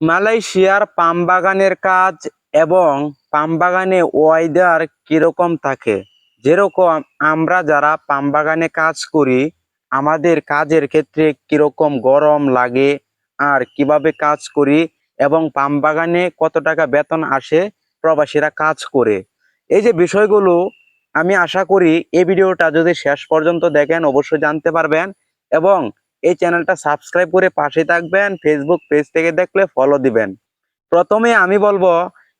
মালয়েশিয়ার পাম বাগানের কাজ এবং পাম বাগানে ওয়েদার কীরকম থাকে? যেরকম আমরা যারা পাম বাগানে কাজ করি, আমাদের কাজের ক্ষেত্রে কীরকম গরম লাগে আর কীভাবে কাজ করি এবং পাম বাগানে কত টাকা বেতন আসে, প্রবাসীরা কাজ করে। এই যে বিষয়গুলো আমি আশা করি এই ভিডিওটা যদি শেষ পর্যন্ত দেখেন, অবশ্যই জানতে পারবেন এবং এই চ্যানেলটা সাবস্ক্রাইব করে পাশে থাকবেন ফেসবুক পেজ থেকে দেখলে ফলো দিবেন। প্রথমে আমি বলব,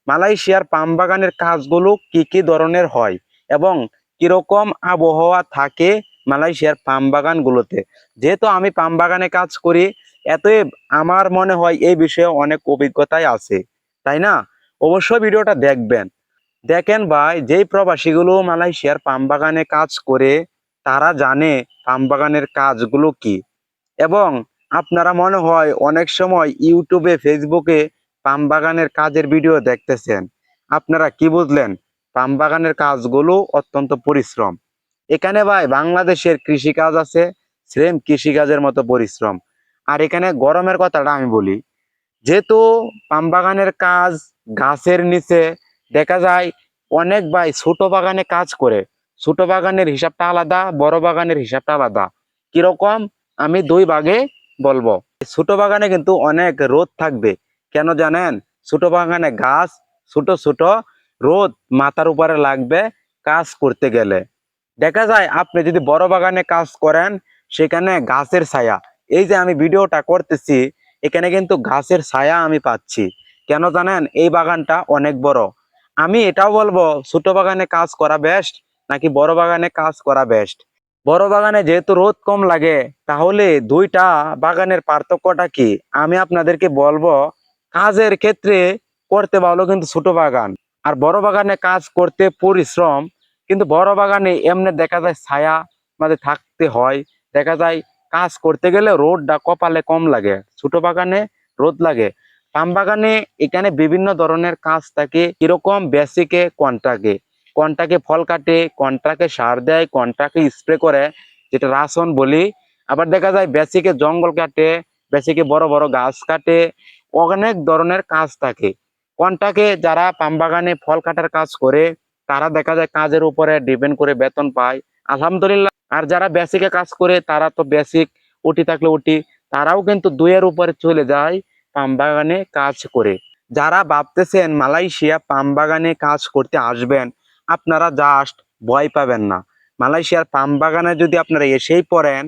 মালয়েশিয়ার পাম বাগানের কাজগুলো কি কি ধরনের হয় এবং কীরকম আবহাওয়া থাকে মালয়েশিয়ার পাম বাগানগুলোতে। যেহেতু আমি পাম বাগানে কাজ করি এতই আমার মনে হয় এই বিষয়ে অনেক অভিজ্ঞতাই আছে, তাই না? অবশ্যই ভিডিওটা দেখবেন। দেখেন ভাই, যেই প্রবাসীগুলো মালয়েশিয়ার পাম বাগানে কাজ করে, তারা জানে পাম বাগানের কাজগুলো কি। এবং আপনারা মনে হয় অনেক সময় ইউটিউবে ফেসবুকে পাম বাগানের কাজের ভিডিও দেখতেছেন। আপনারা কি বুঝলেন? পাম বাগানের কাজগুলো অত্যন্ত পরিশ্রম। এখানে ভাই বাংলাদেশের কৃষি কাজ আছে সেম কৃষিকাজের মতো পরিশ্রম। আর এখানে গরমের কথাটা আমি বলি, যেহেতু পাম বাগানের কাজ গাছের নিচে, দেখা যায় অনেক ভাই ছোট বাগানে কাজ করে। ছোট বাগানের হিসাবটা আলাদা, বড় বাগানের হিসাবটা আলাদা। কীরকম? আমি দুই ভাগে বলব। ছোট বাগানে কিন্তু অনেক রোদ থাকবে। কেন জানেন? ছোট বাগানে গাছ, ছোট ছোট রোদ মাথার উপরে লাগবে কাজ করতে গেলে। দেখা যায় আপনি যদি বড় বাগানে কাজ করেন, সেখানে গাছের ছায়া। এই যে আমি ভিডিওটা করতেছি, এখানে কিন্তু গাছের ছায়া আমি পাচ্ছি। কেন জানেন? এই বাগানটা অনেক বড়। আমি এটাও বলব, ছোট বাগানে কাজ করা বেস্ট নাকি বড় বাগানে কাজ করা বেস্ট বড় বাগানে যেহেতু রোদ কম লাগে, তাহলে দুইটা বাগানের পার্থক্যটা কি? আমি আপনাদেরকে বলব, কাজের ক্ষেত্রে করতে ভালো কিন্তু ছোট বাগান। আর বড় বাগানে কাজ করতে পরিশ্রম, কিন্তু বড় বাগানে এমনি দেখা যায় ছায়া মাঝে থাকতে হয়। দেখা যায় কাজ করতে গেলে রোদটা কপালে কম লাগে, ছোট বাগানে রোদ লাগে। পাম বাগানে এখানে বিভিন্ন ধরনের কাজ থাকে, কীরকম বেসিকে কন্টাকে? কন্টাকে ফল কাটে, কন্টাকে সার দেয়, কন্টাকে স্প্রে করে, যেটা রাসন বলি। আবার দেখা যায় বেসিকে জঙ্গল কাটে বেসিকে বড় বড় গাছ কাটে, অনেক ধরনের কাজ থাকে। কন্টাকে যারা পাম বাগানে ফল কাটার কাজ করে, তারা দেখা যায় কাজের উপরে ডিপেন্ড করে বেতন পায়। আলহামদুলিল্লাহ, আর যারা বেসিকে কাজ করে, তারা তো বেসিক উঠি থাকলে উঠি, তারাও কিন্তু দুইয়ের উপরে চলে যায় পাম বাগানে কাজ করে। যারা ভাবতেছেন মালয়েশিয়া পাম বাগানে কাজ করতে আসবেন আপনারা জাস্ট ভয় পাবেন না। মালয়েশিয়ার পাম বাগানে যদি আপনারা এসেই পড়েন,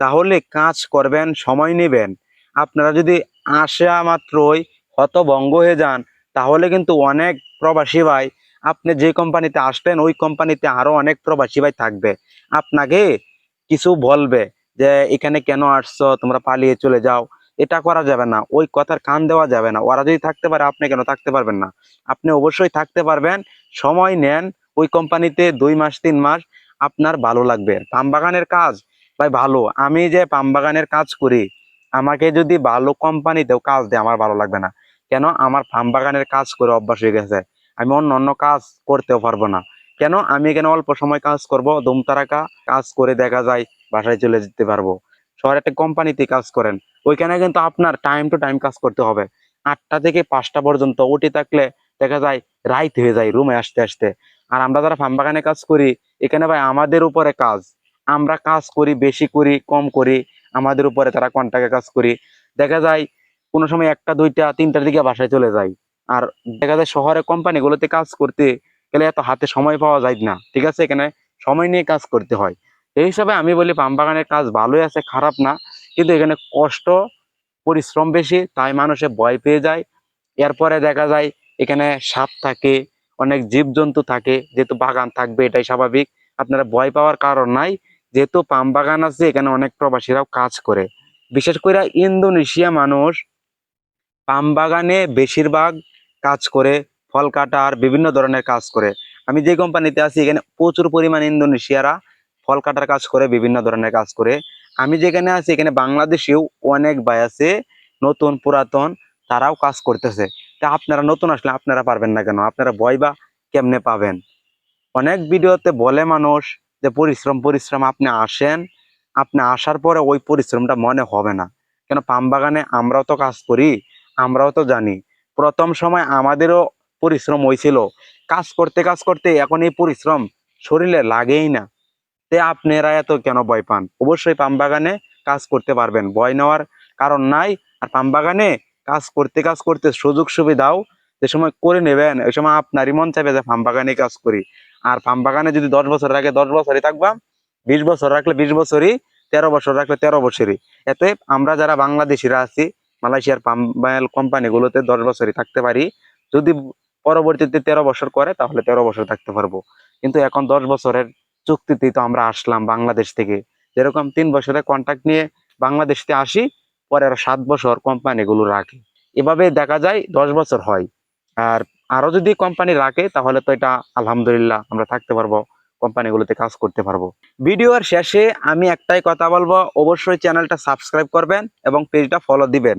তাহলে কাজ করবেন, সময় নেবেন। আপনারা যদি আসা মাত্রই হতভঙ্গ হয়ে যান, তাহলে কিন্তু অনেক প্রবাসী ভাই, আপনি যে কোম্পানিতে আসবেন, ওই কোম্পানিতে আরও অনেক প্রবাসী ভাই থাকবে। আপনাকে কিছু বলবে যে, এখানে কেন আসছো? তোমরা পালিয়ে চলে যাও। এটা করা যাবে না। ওই কথার কান দেওয়া যাবে না। ওরা যদি থাকতে পারে, আপনি কেন থাকতে পারবেন না? আপনি অবশ্যই থাকতে পারবেন, সময় নেন ওই কোম্পানিতে দুই মাস, তিন মাস আপনার ভালো লাগবে। পাম বাগানের কাজ, ভাই ভালো। আমি যে পাম বাগানের কাজ করি, আমাকে যদি ভালো কোম্পানিতেও কাজ দেয়, আমার ভালো লাগবে না। কেন? আমার পাম বাগানের কাজ করে অভ্যাস হয়ে গেছে। আমি অন্য অন্য কাজ করতেও পারব না। কেন? আমি এখানে অল্প সময় কাজ করব দুমতারাকা কাজ করে দেখা যায়, বাসায় চলে যেতে পারব। শহরে একটা কোম্পানিতে কাজ করেন। ওইখানে কিন্তু আপনার টাইম টু টাইম কাজ করতে হবে। আটটা থেকে পাঁচটা পর্যন্ত উঠে থাকলে দেখা যায়, রাইত হয়ে যায় রুমে আসতে আসতে। আর আমরা যারা ফার্ম বাগানে কাজ করি, এখানে ভাই আমাদের উপরে কাজ। আমরা কাজ করি, বেশি করি, কম করি, আমাদের উপরে তারা কন্টাকে কাজ করি। দেখা যায়, কোনো সময় একটা, দুইটা, তিনটার দিকে বাসায় চলে যায় আর দেখা যায় শহরে কোম্পানিগুলোতে কাজ করতে গেলে এত হাতে সময় পাওয়া যায় না, ঠিক আছে? এখানে সময় নিয়ে কাজ করতে হয়। এই হিসাবে আমি বলি পাম বাগানের কাজ ভালোই আছে, খারাপ না। কিন্তু এখানে কষ্ট, পরিশ্রম বেশি, তাই মানুষে ভয় পেয়ে যায়। এরপরে দেখা যায়, এখানে সাপ থাকে অনেক জীবজন্তু থাকে, যেহেতু বাগান থাকবে এটাই স্বাভাবিক। আপনারা ভয় পাওয়ার কারণ নাই, যেহেতু পাম বাগান আছে, এখানে অনেক প্রবাসীরাও কাজ করে। বিশেষ করে ইন্দোনেশিয়া মানুষ পাম বাগানে বেশিরভাগ কাজ করে, ফল কাটার বিভিন্ন ধরনের কাজ করে। আমি যে কোম্পানিতে আছি, এখানে প্রচুর পরিমাণ ইন্দোনেশিয়ারা ফল কাটার কাজ করে, বিভিন্ন ধরনের কাজ করে। আমি যেখানে আছি, এখানে বাংলাদেশেও অনেক ভাই আছে, নতুন, পুরাতন, তারাও কাজ করতেছে। তা আপনারা নতুন আসলে আপনারা পারবেন না কেন? আপনারা ভয় বা কেমনে পাবেন? অনেক ভিডিওতে বলে মানুষ যে পরিশ্রম পরিশ্রম, আপনি আসেন, আপনি আসার পরে ওই পরিশ্রমটা মনে হবে না। কেন পাম বাগানে আমরাও তো কাজ করি, আমরাও তো জানি। প্রথম সময় আমাদেরও পরিশ্রম হয়েছিল কাজ করতে কাজ করতে এখন এই পরিশ্রম শরীরে লাগেই না। তে আপনারা এত কেন ভয় পান? অবশ্যই পাম বাগানে কাজ করতে পারবেন। ভয় নেওয়ার কারণ নাই। আর পাম বাগানে কাজ করতে কাজ করতে সুযোগ সুবিধাও যে সময় করে নেবেন, ওই সময় আপনারই মন চাইবে যে পাম বাগানে কাজ করি। আর পাম বাগানে যদি দশ বছর রাখে দশ বছরই থাকবা, বিশ বছর রাখলে বিশ বছরই, তেরো বছর রাখলে তেরো বছরই। এতে আমরা যারা বাংলাদেশিরা আছি, মালয়েশিয়ার পাম অয়েল কোম্পানিগুলোতে দশ বছরই থাকতে পারি। যদি পরবর্তীতে তেরো বছর করে, তাহলে তেরো বছর থাকতে পারব। কিন্তু এখন দশ বছরের চুক্তিতেই তো আমরা আসলাম বাংলাদেশ থেকে। যেরকম তিন বছরের কন্ট্রাক্ট নিয়ে বাংলাদেশতে আসি পরে আর সাত বছর কোম্পানিগুলো রাখে। এভাবে দেখা যায় দশ বছর হয়। আর আরও যদি কোম্পানি রাখে, তাহলে তো এটা আলহামদুলিল্লাহ আমরা থাকতে পারব কোম্পানিগুলোতে কাজ করতে পারব। ভিডিওর শেষে আমি একটাই কথা বলব, অবশ্যই চ্যানেলটা সাবস্ক্রাইব করবেন এবং পেজটা ফলো দিবেন।